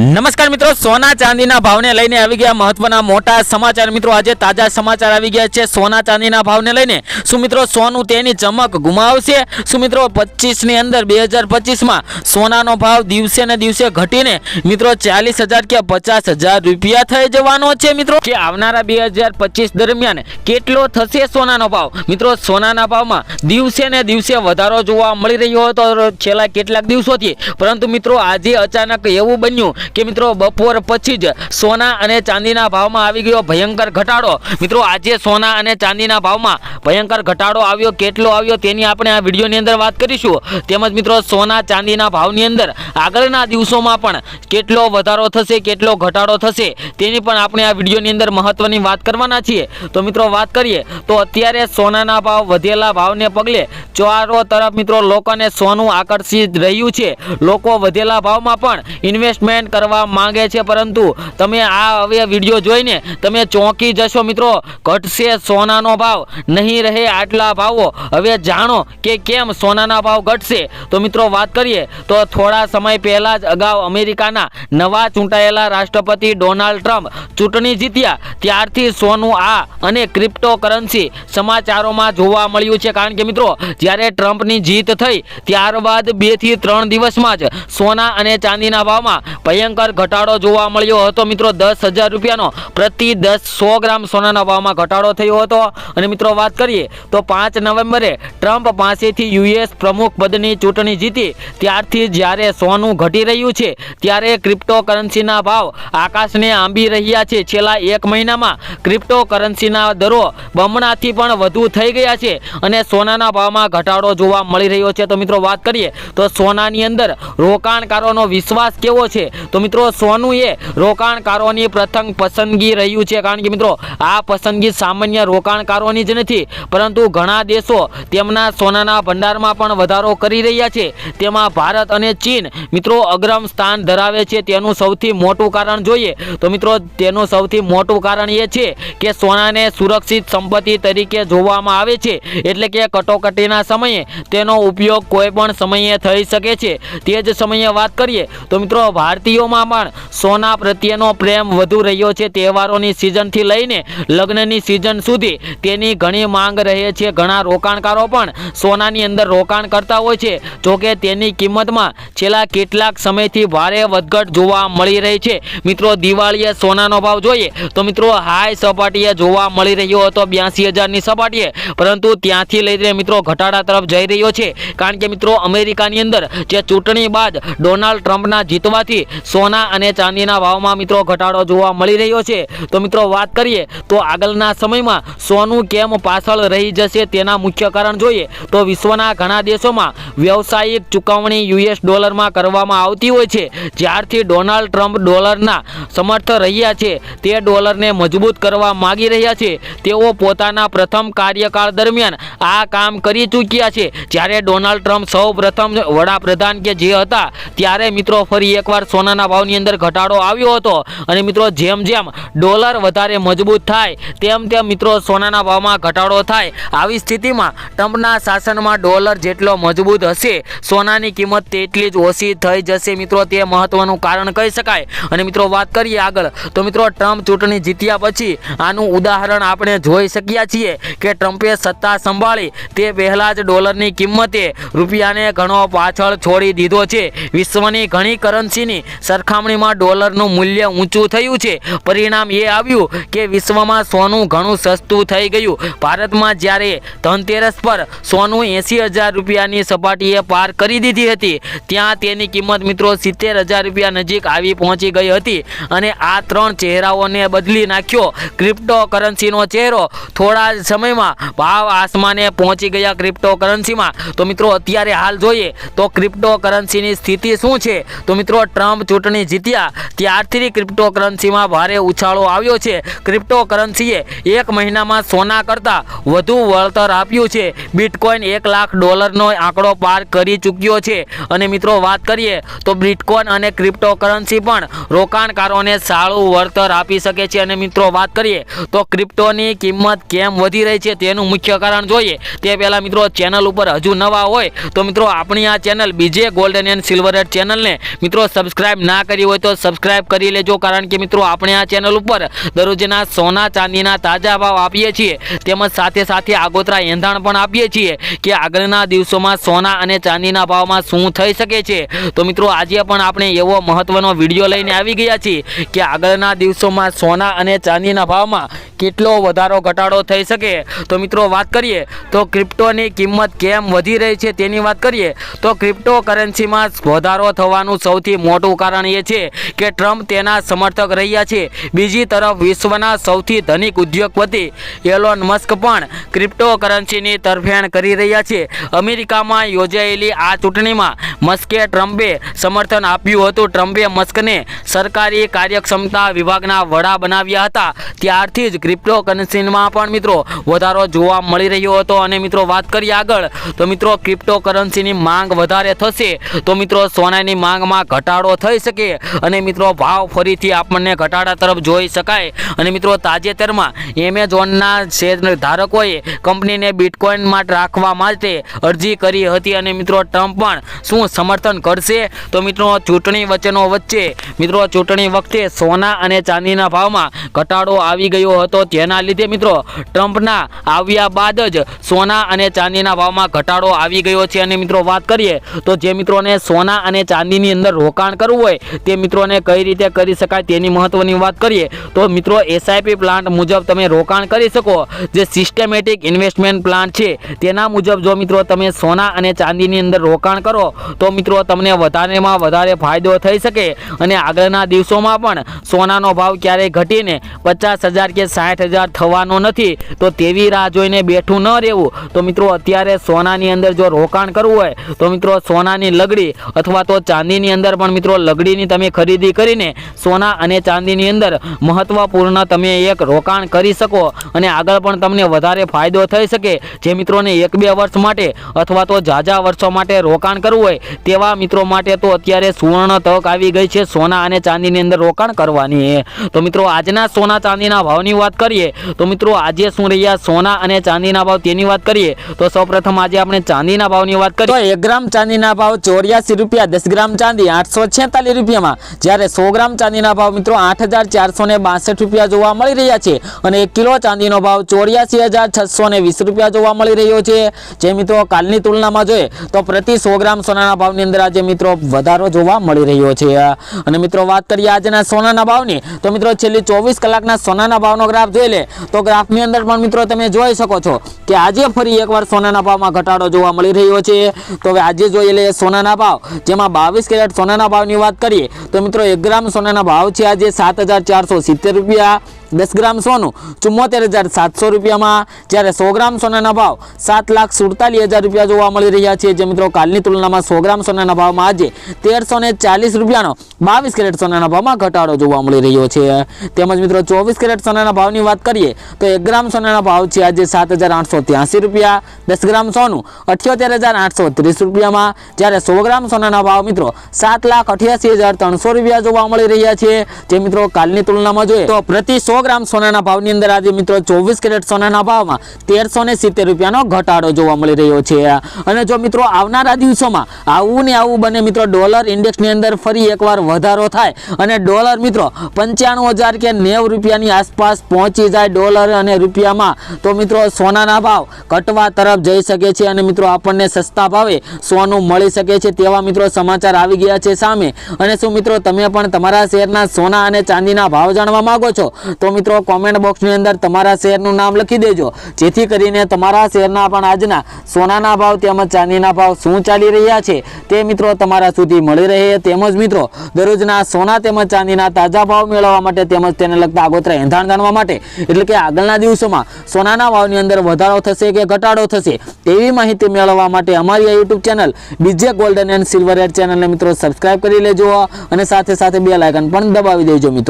નમસ્કાર મિત્રો, સોના ચાંદીના ભાવને લઈને આવી ગયા મહત્વના મોટા સમાચાર. મિત્રો, આજે તાજા સમાચાર આવી ગયા છે સોના ચાંદીના ભાવને લઈને. શું મિત્રો, સોનું તેની ચમક ગુમાવશે? શું મિત્રો, પચીસની અંદર બે હજાર પચીસમાં સોનાનો ભાવ દિવસે ને દિવસે ઘટીને, મિત્રો, ચાલીસ હજાર કે પચાસ હજાર રૂપિયા થઈ જવાનો છે, મિત્રો? કે આવનારા બે હજાર પચીસ દરમિયાન કેટલો થશે સોનાનો ભાવ? મિત્રો, સોનાના ભાવમાં દિવસે ને દિવસે વધારો જોવા મળી રહ્યો હતો. છેલ્લા કેટલાક દિવસોથી. પરંતુ મિત્રો, આજે અચાનક એવું બન્યું કે મિત્રો, બપોર પછી જ સોના અને ચાંદીના ભાવમાં આવી ગયો ભયંકર ઘટાડો. મિત્રો, આજે સોના અને ચાંદીના ભાવમાં ભયંકર ઘટાડો આવ્યો. કેટલો આવ્યો તેની આપણે આ વિડીયોની અંદર વાત કરીશું. તેમજ મિત્રો, સોના, ચાંદીના ભાવની અંદર આગળના દિવસોમાં પણ કેટલો વધારો થશે, કેટલો ઘટાડો થશે, તેની પણ આપણે આ વિડીયોની અંદર મહત્વની વાત કરવાના છીએ. તો મિત્રો, વાત કરીએ તો અત્યારે સોનાના ભાવ વધેલા ભાવને પગલે ચારો તરફ મિત્રો, લોકોને સોનું આકર્ષિત રહ્યું છે. લોકો વધેલા ભાવમાં પણ ઇન્વેસ્ટમેન્ટ કરવા માંગે છે, પરંતુ તમે આ હવે વીડિયો જોઈને તમે ચોંકી જશો મિત્રો. ઘટશે સોનાનો ભાવ, નહીં રહે આટલા ભાવો. હવે જાણો કે કેમ સોનાના ભાવ ઘટશે. તો મિત્રો વાત કરીએ, તો થોડા સમય પહેલાં જ અગાઉ અમેરિકાના નવા ચૂંટાયેલા રાષ્ટ્રપતિ ડોનાલ્ડ ટ્રમ્પ ચૂંટણી જીત્યા. ત્યારથી સોનું આ અને ક્રિપ્ટો કરન્સી સમાચારોમાં જોવા મળ્યું છે. કારણ કે મિત્રો, જ્યારે ટ્રમ્પની જીત થઈ, ત્યારબાદ બેથી ત્રણ દિવસમાં જ સોના અને ચાંદીના ભાવમાં ભયંકર ઘટાડો જોવા મળ્યો હતો. મિત્રો, દસ હજાર રૂપિયાનો પ્રતિ દસ સો ગ્રામ સોનાના ભાવમાં ઘટાડો થયો હતો. અને મિત્રો, વાત કરીએ તો પાંચ નવેમ્બરે ટ્રમ્પ પાસેથી યુએસ પ્રમુખ પદની ચૂંટણી જીતી. ત્યારથી જ્યારે સોનું ઘટી રહ્યું છે, ત્યારે ક્રિપ્ટો કરન્સીના ભાવ આકાશને આંબી રહ્યા છે. છેલ્લા એક મહિનામાં ક્રિપ્ટો કરન્સીના દરો બમણાથી પણ વધુ થઈ ગયા છે અને સોનાના ભાવમાં ઘટાડો જોવા મળી રહ્યો છે. તો મિત્રો, વાત કરીએ તો સોનાની અંદર રોકાણકારોનો વિશ્વાસ કેવો છે? તો મિત્રો સોનું એ રોકાણકારોની પ્રથમ પસંદગી રહ્યું છે. કારણ કે મિત્રો, આ પસંદગી સામાન્ય રોકાણકારોની જ નથી, પરંતુ ઘણા દેશો તેમના સોનાના ભંડારમાં પણ વધારો કરી રહ્યા છે. તેમાં ભારત અને ચીન, મિત્રો, અગ્રમ સ્થાન ધરાવે છે. તેનું સૌથી મોટું કારણ જોઈએ તો મિત્રો, તેનું સૌથી મોટું કારણ એ છે કે સોનાને સુરક્ષિત સંપત્તિ તરીકે જોવામાં આવે છે. એટલે કે કટોકટીના સમયે તેનો ઉપયોગ કોઈ પણ સમયે થઈ શકે છે. તે જ સમયે વાત કરીએ તો મિત્રો ભારતીયોમાં પણ સોના પ્રત્યેનો પ્રેમ વધુ રહ્યો છે. તહેવારોની સિઝનથી લઈને લગ્નની સિઝન સુધી તેની ઘણી માંગ રહે છે. ઘણા રોકાણકારો પણ સોનાની અંદર રોકાણ કરતા હોય છે. જોકે તેની કિંમતમાં છેલ્લા કેટલાક સમયથી ભારે વધઘટ જોવા મળી રહી છે. મિત્રો, દિવાળીએ સોનાનો ભાવ જોઈએ તો મિત્રો હાઈ સપાટીએ જોવા મળી રહ્યો હતો. બ્યાસી હજારની સપાટીએ. પરંતુ ત્યાંથી લઈને મિત્રો ઘટાડા તરફ જઈ રહ્યો છે. કારણ કે મિત્રો, અમેરિકાની અંદર જે ચૂંટણી બાદ ડોનાલ્ડ ટ્રમ્પના જીતવાથી સોના અને ચાંદીના ભાવમાં મિત્રો ઘટાડો જોવા મળી રહ્યો છે. તો મિત્રો વાત કરીએ તો આગળના સમયમાં સોનું કેમ પાછળ રહી જશે તેના મુખ્ય કારણ જોઈએ. તો વિશ્વના ઘણા દેશોમાં વ્યવસાયિક ચૂકવણી યુએસ ડોલરમાં કરવામાં આવતી હોય છે. જ્યારથી ડોનાલ્ડ ટ્રમ્પ ડોલરના સમર્થ રહ્યા છે, તે ડોલરને મજબૂત કરવા માગી રહ્યા છે. તેઓ પોતાના પ્રથમ કાર્યકાળ દરમિયાન આ કામ કરી ચૂક્યા છે. જ્યારે ડોનાલ્ડ ટ્રમ્પ સૌ પ્રથમ વડાપ્રધાન કે જે હતા, ત્યારે મિત્રો ફરી એકવાર સોનાના ભાવની અંદર ઘટાડો આવ્યો હતો. અને મિત્રો, જેમ જેમ ડોલર વધારે મજબૂત થાય, તેમ તેમ મિત્રો સોનાના ભાવમાં ઘટાડો થાય. આવી સ્થિતિમાં ટ્રમ્પના શાસનમાં ડોલર જેટલો મજબૂત હશે, સોનાની કિંમત તેટલી જ ઓછી થઈ જશે મિત્રો, તે મહત્વનું કારણ કહી શકાય. અને મિત્રો, વાત કરીએ આગળ, તો મિત્રો, ટ્રમ્પ ચૂંટણી જીત્યા પછી આનું ઉદાહરણ આપણે જોઈ શક્યા છીએ કે ટ્રમ્પે સત્તા સંભાળી, તે પહેલાં જ ડોલરની કિંમતે રૂપિયાને ઘણો પાછળ છોડી દીધો છે. વિશ્વની ઘણી કરન્સીની સરખામણીમાં ડોલરનું મૂલ્ય ઊંચું થયું છે. પરિણામ એ આવ્યું કે વિશ્વમાં સોનું ઘણું સસ્તું થઈ ગયું. ભારતમાં જ્યારે ધનતેરસ પર સોનું એંસી હજાર રૂપિયાની સપાટીએ પાર કરી દીધી હતી, ત્યાં તેની કિંમત મિત્રો સિત્તેર હજાર રૂપિયા નજીક આવી પહોંચી ગઈ હતી અને આ ત્રણ ચહેરાઓને બદલી નાખ્યો. ક્રિપ્ટો કરન્સીનો ચહેરો થોડા જ સમયમાં ભાવ આસમાને પહોંચી ગયા ક્રિપ્ટો કરન્સીમાં તો મિત્રો, અત્યારે હાલ જોઈએ તો ક્રિપ્ટો કરન્સીની સ્થિતિ શું છે? તો મિત્રો, ટ્રમ્પ ચૂંટણી જીત્યા ત્યારથી ક્રિપ્ટોકરન્સીમાં ભારે ઉછાળો આવ્યો છે. ક્રિપ્ટોકરન્સીએ એક મહિનામાં સોના કરતાં વધુ વળતર આપ્યું છે. બિટકોઇન એક લાખ ડોલરનો આંકડો પાર કરી ચૂક્યો છે. અને મિત્રો, વાત કરીએ તો બિટકોઇન અને ક્રિપ્ટોકરન્સી પણ રોકાણકારોને સારું વળતર આપી શકે છે. અને મિત્રો, વાત કરીએ તો ક્રિપ્ટોની કિંમત કેમ વધી રહી છે તેનું મુખ્ય કારણ જોઈએ. તે પહેલાં મિત્રો, ચેનલ ઉપર હજુ નવા હોય તો મિત્રો, આપણી આ ચેનલ બીજે ગોલ્ડન એન્ડ સિલ્વર ચેનલને મિત્રો સબસ્ક્રાઇબ ના કરી હોય તો સબસ્ક્રાઈબ કરી લેજો. કારણ કે મિત્રો, આપણે આ ચેનલ ઉપર દરરોજના સોના ચાંદીના તાજા ભાવ આપીએ છીએ. તેમજ સાથે સાથે આગોતરા એંધાણ પણ આપીએ છીએ કે આગળના દિવસોમાં સોના અને ચાંદીના ભાવમાં શું થઈ શકે છે. તો મિત્રો, આજે પણ આપણે એવો મહત્વનો વીડિયો લઈને આવી ગયા છીએ કે આગળના દિવસોમાં સોના અને ચાંદીના ભાવમાં કેટલો વધારો, ઘટાડો થઈ શકે. તો મિત્રો, વાત કરીએ તો ક્રિપ્ટોની કિંમત કેમ વધી રહી છે તેની વાત કરીએ તો ક્રિપ્ટો કરન્સીમાં વધારો થવાનું સૌથી મોટું કારણ એ છીએ કે ટ્રમ્પ તેના સમર્થક રહ્યા છે. બીજી તરફ વિશ્વના સૌથી ધનિક ઉદ્યોગપતિ એલોન મસ્ક પણ ક્રિપ્ટોકરન્સીની તરફેણ કરી રહ્યા છે. અમેરિકામાં યોજાયેલી આ ચૂંટણીમાં મસ્કે ટ્રમ્પે સમર્થન આપ્યું હતું. ટ્રમ્પે મસ્કને સરકારી કાર્યક્ષમતા વિભાગના વડા બનાવ્યા હતા. ત્યારથી જ ક્રિપ્ટોકરન્સીમાં પણ મિત્રો વધારો જોવા મળી રહ્યો હતો. અને મિત્રો વાત કરીએ આગળ, તો મિત્રો ક્રિપ્ટોકરન્સીની માંગ વધારે થશે. તો મિત્રો સોનાની માંગમાં ઘટાડો થઈ શકે અને મિત્રો ભાવ ફરીથી આપણને ઘટાડા તરફ જોઈ શકાય. અને મિત્રો, તાજેતરમાં એમેઝોનના શેર ધારકોએ કંપનીને બિટકોઇનમાં રાખવા માટે અરજી કરી હતી. અને મિત્રો, ટ્રમ્પ પણ શું સમર્થન કરશે? તો મિત્રો, ચૂંટણી વચ્ચેનો વચ્ચે, મિત્રો, ચૂંટણી વખતે સોના અને ચાંદીના ભાવમાં ઘટાડો આવી ગયો હતો. તેના લીધે મિત્રો, ટ્રમ્પના આવ્યા બાદ જ સોના અને ચાંદીના ભાવમાં ઘટાડો આવી ગયો છે. અને મિત્રો, વાત કરીએ તો જે મિત્રોને સોના અને ચાંદીની અંદર રોકાણ કરવું હોય તે મિત્રોને કઈ રીતે કરી શકાય તેની મહત્વની વાત કરીએ, તો મિત્રો એસઆઈપી પ્લાન્ટ મુજબ તમે રોકાણ કરી શકો. જે સિસ્ટમેટિક ઇન્વેસ્ટમેન્ટ પ્લાન છે, તેના મુજબ જો મિત્રો તમે સોના અને ચાંદીની અંદર રોકાણ કરો, તો મિત્રો તમને વધારેમાં વધારે ફાયદો થઈ શકે. અને આગળના દિવસોમાં પણ સોનાનો ભાવ ક્યારેય ઘટીને પચાસ હજાર કે સાઠ હજાર થવાનો નથી, તો તેવી રાહ જોઈને બેઠું ન રહેવું. તો મિત્રો અત્યારે સોનાની અંદર જો રોકાણ કરવું હોય, તો મિત્રો સોનાની લગડી અથવા તો ચાંદીની અંદર પણ મિત્રો લગડીની તમે ખરીદી કરીને સોના અને ચાંદીની અંદર મહત્વપૂર્ણ તમે એક રોકાણ કરી શકો અને આગળ પણ તમને વધારે ફાયદો થઈ શકે. જે મિત્રોને એક બે વર્ષ માટે અથવા તો ઝાઝા વર્ષો માટે રોકાણ કરવું હોય, તેવા મિત્રો માટે તો અત્યારે સુવર્ણ તક આવી ગઈ છે સોના અને ચાંદીની અંદર રોકાણ કરવાની. તો મિત્રો, આજના સોના ચાંદીના ભાવની વાત કરીએ, તો મિત્રો, આજે શું રહ્યા? સોના અને ચાંદીના ભાવ તેની વાત કરીએ, તો સૌપ્રથમ આજે આપણે ચાંદીના ભાવની વાત કરીએ. એક ગ્રામ ચાંદીના ભાવ ચોર્યાસી રૂપિયા, દસ ગ્રામ ચાંદી આઠસો છેતાલીસ રૂપિયામાં. જ્યારે સો ગ્રામ ચાંદીના ભાવ મિત્રો આઠ રૂપિયા જોવા મળી રહ્યા છે અને એક કિલો ચાંદીનો ભાવ ચોર્યાસી રૂપિયા જોવા મળી રહ્યો છે. જે મિત્રો કાલની તુલનામાં જોઈએ તો પ્રતિ સો ગ્રામ સોનાના ભાવની અંદર આજે મિત્રો વધારો જોવા મળી રહ્યો છે. અને મિત્રો વાત કરીએ આજના સોનાના ભાવની, તો મિત્રો છેલ્લી ચોવીસ કલાકના સોનાના ભાવનો ગ્રાફ જોઈ લે, તો ગ્રાફની અંદર પણ મિત્રો તમે જોઈ શકો છો કે આજે ફરી એકવાર સોનાના ભાવમાં ઘટાડો જોવા મળી રહ્યો છે. તો આજે જોઈએ લે સોનાના ભાવ, જેમાં બાવીસ કેરેટ સોનાના ભાવની વાત કરીએ તો મિત્રો એક ગ્રામ સોનાના ભાવ છે આજે સાત રૂપિયા. દસ ગ્રામ સોનું, ચુમ્મોતેર હજાર સાતસો રૂપિયામાં. જ્યારે સો ગ્રામ સોનાના ભાવ સાત લાખ સુડતાલીસ હજાર રૂપિયા જોવા મળી રહ્યા છે. જે મિત્રો કાલની તુલનામાં સો ગ્રામ સોનાના ભાવમાં આજે તેરસો ને ચાલીસ રૂપિયાનો બાવીસ કેરેટ સોનાના ભાવમાં ઘટાડો જોવા મળી રહ્યો છે. તેમજ મિત્રો ચોવીસ કેરેટ સોનાના ભાવની વાત કરીએ, તો એક ગ્રામ સોનાના ભાવ છે આજે સાત હજાર આઠસો ત્યાંસી રૂપિયા. દસ ગ્રામ સોનું અઠ્યોતેર હજાર આઠસો ત્રીસ રૂપિયામાં. જ્યારે સો ગ્રામ સોનાના ભાવ મિત્રો સાત લાખ અઠ્યાસી હજાર ત્રણસો રૂપિયા જોવા મળી રહ્યા છે. જે મિત્રો કાલની તુલનામાં જોઈએ તો પ્રતિ સો ગ્રામ સોનાના ભાવની અંદર આજે મિત્રો ચોવીસ કેરેટ સોનાના ભાવમાં તેરસો ને સિત્તેર રૂપિયાનો ઘટાડો જોવા મળી રહ્યો છે. અને જો મિત્રો આવનારા દિવસોમાં આવું ને આવું બને મિત્રો ડોલર ઇન્ડેક્સની અંદર ફરી એકવાર વધારો થાય અને ડોલર મિત્રો પંચાણું હજાર કે નેવું રૂપિયાની આસપાસ પહોંચી જાય ડોલર અને રૂપિયામાં, તો મિત્રો સોનાના ભાવ કટવા તરફ જઈ શકે છે અને મિત્રો આપણને સસ્તા ભાવે સોનું મળી શકે છે તેવા મિત્રો સમાચાર આવી ગયા છે સામે. અને શું મિત્રો તમે પણ તમારા શહેરના સોના અને ચાંદીના ભાવ જાણવા માંગો છો? તો મિત્રો કોમેન્ટ બોક્સની અંદર તમારા શહેરનું નામ લખી દેજો. જેથી કરીને તમારા શહેરના પણ આજના સોનાના ભાવ તેમજ ચાંદીના ભાવ શું ચાલી રહ્યા છે તે મિત્રો તમારા સુધી મળી રહે તેમજ મિત્રો દરરોજના સોના તેમજ ચાંદીના તાજા ભાવ મેળવવા માટે તેમજ તેને લગતા આગોતરા એંધાણ જાણવા માટે, એટલે કે આગળના દિવસોમાં સોનાના ભાવની અંદર વધારો થશે કે ઘટાડો થશે તેવી માહિતી મેળવવા માટે અમારી આ YouTube channel BJ golden and silver ad ચેનલને મિત્રો સબસ્ક્રાઈબ કરી લેજો અને સાથે સાથે બે લાયકન પણ દબાવી દેજો મિત્રો.